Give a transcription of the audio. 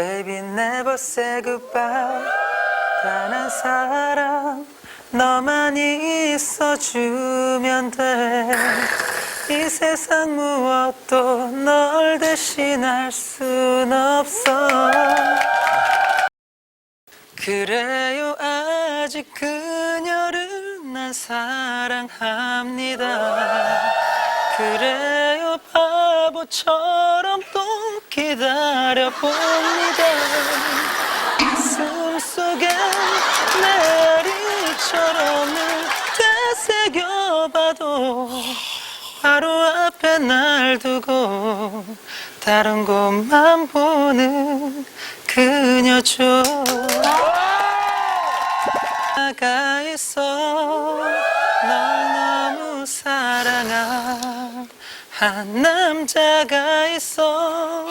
Baby never say goodbye. 단한 사람 너만이 있어주면 돼. 이 세상 무엇도 널 대신할 순 없어. 그래요 아직 그녀를 난 사랑합니다. 그래요 바보처럼 또 기다려봅니다. 가슴 속에 메아리처럼 되새겨봐도 바로 앞에 날 두고 다른 곳만 보는 그녀죠. 나가 있어. 널 너무 사랑한 한 남자가 있어